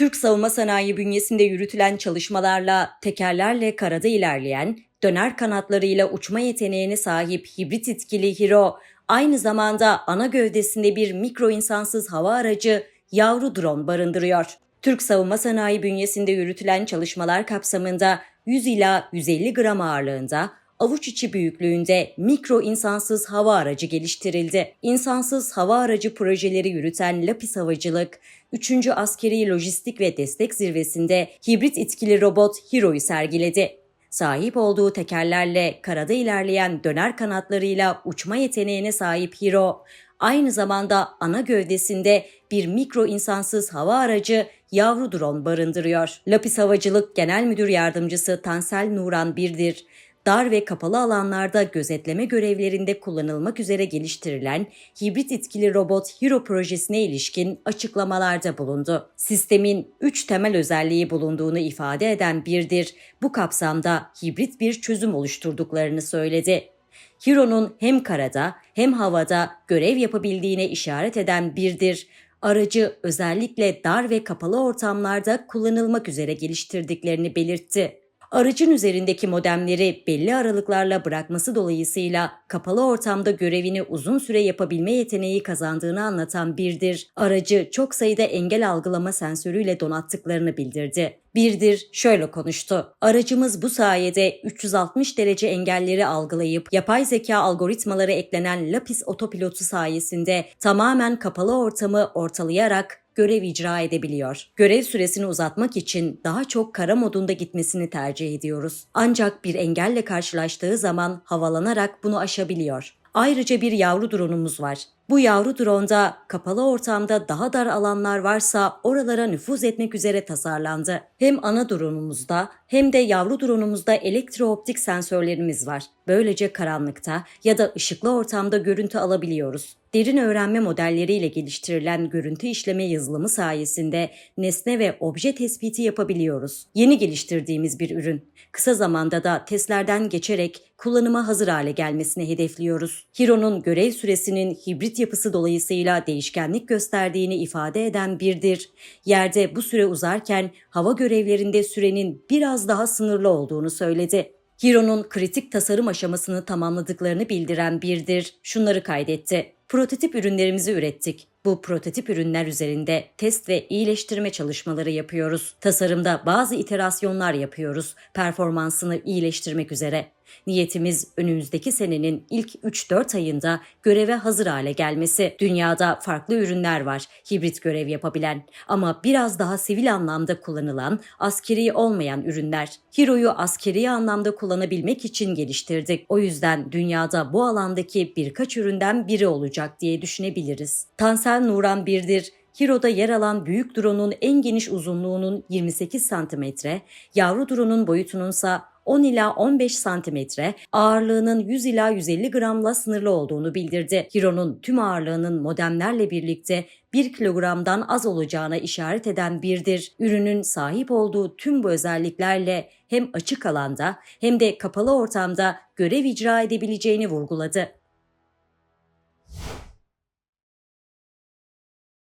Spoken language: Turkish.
Türk savunma sanayi bünyesinde yürütülen çalışmalarla tekerlerle karada ilerleyen, döner kanatlarıyla uçma yeteneğine sahip hibrit etkili Hiro, aynı zamanda ana gövdesinde bir mikro insansız hava aracı yavru drone barındırıyor. Türk savunma sanayi bünyesinde yürütülen çalışmalar kapsamında 100 ila 150 gram ağırlığında avuç içi büyüklüğünde mikro insansız hava aracı geliştirildi. İnsansız hava aracı projeleri yürüten Lapis Havacılık, 3. Askeri Lojistik ve Destek Zirvesi'nde hibrit etkili robot Hero'yu sergiledi. Sahip olduğu tekerlerle karada ilerleyen döner kanatlarıyla uçma yeteneğine sahip Hero, aynı zamanda ana gövdesinde bir mikro insansız hava aracı yavru drone barındırıyor. Lapis Havacılık Genel Müdür Yardımcısı Tansel Nuran Birdir, dar ve kapalı alanlarda gözetleme görevlerinde kullanılmak üzere geliştirilen hibrit etkili robot Hero projesine ilişkin açıklamalarda bulundu. Sistemin 3 temel özelliği bulunduğunu ifade eden Birdir, bu kapsamda hibrit bir çözüm oluşturduklarını söyledi. Hero'nun hem karada hem havada görev yapabildiğine işaret eden Birdir, aracı özellikle dar ve kapalı ortamlarda kullanılmak üzere geliştirdiklerini belirtti. Aracın üzerindeki modemleri belli aralıklarla bırakması dolayısıyla kapalı ortamda görevini uzun süre yapabilme yeteneği kazandığını anlatan Birdir, aracı çok sayıda engel algılama sensörüyle donattıklarını bildirdi. Birdir şöyle konuştu. Aracımız bu sayede 360 derece engelleri algılayıp yapay zeka algoritmaları eklenen Lapis otopilotu sayesinde tamamen kapalı ortamı ortalayarak görev icra edebiliyor. Görev süresini uzatmak için daha çok kara modunda gitmesini tercih ediyoruz. Ancak bir engelle karşılaştığı zaman havalanarak bunu aşabiliyor. Ayrıca bir yavru drone'umuz var. Bu yavru drone'da kapalı ortamda daha dar alanlar varsa oralara nüfuz etmek üzere tasarlandı. Hem ana drone'umuzda hem de yavru drone'umuzda elektrooptik sensörlerimiz var. Böylece karanlıkta ya da ışıklı ortamda görüntü alabiliyoruz. Derin öğrenme modelleriyle geliştirilen görüntü işleme yazılımı sayesinde nesne ve obje tespiti yapabiliyoruz. Yeni geliştirdiğimiz bir ürün. Kısa zamanda da testlerden geçerek kullanıma hazır hale gelmesini hedefliyoruz. Hiro'nun görev süresinin hibrit yapısı dolayısıyla değişkenlik gösterdiğini ifade eden birdir. Yerde bu süre uzarken hava görevlerinde sürenin biraz daha sınırlı olduğunu söyledi. Hiro'nun kritik tasarım aşamasını tamamladıklarını bildiren birdir. Şunları kaydetti. Prototip ürünlerimizi ürettik. Bu prototip ürünler üzerinde test ve iyileştirme çalışmaları yapıyoruz. Tasarımda bazı iterasyonlar yapıyoruz performansını iyileştirmek üzere. Niyetimiz önümüzdeki senenin ilk 3-4 ayında göreve hazır hale gelmesi. Dünyada farklı ürünler var hibrit görev yapabilen ama biraz daha sivil anlamda kullanılan, askeri olmayan ürünler. Hero'yu askeri anlamda kullanabilmek için geliştirdik. O yüzden dünyada bu alandaki birkaç üründen biri olacak diye düşünebiliriz. Tansel Nuran Birdir, Hiro'da yer alan büyük drone'un en geniş uzunluğunun 28 cm, yavru drone'un boyutununsa 10 ila 15 santimetre, ağırlığının 100 ila 150 gramla sınırlı olduğunu bildirdi. Hiro'nun tüm ağırlığının modemlerle birlikte 1 kilogramdan az olacağına işaret eden birdir. Ürünün sahip olduğu tüm bu özelliklerle hem açık alanda hem de kapalı ortamda görev icra edebileceğini vurguladı.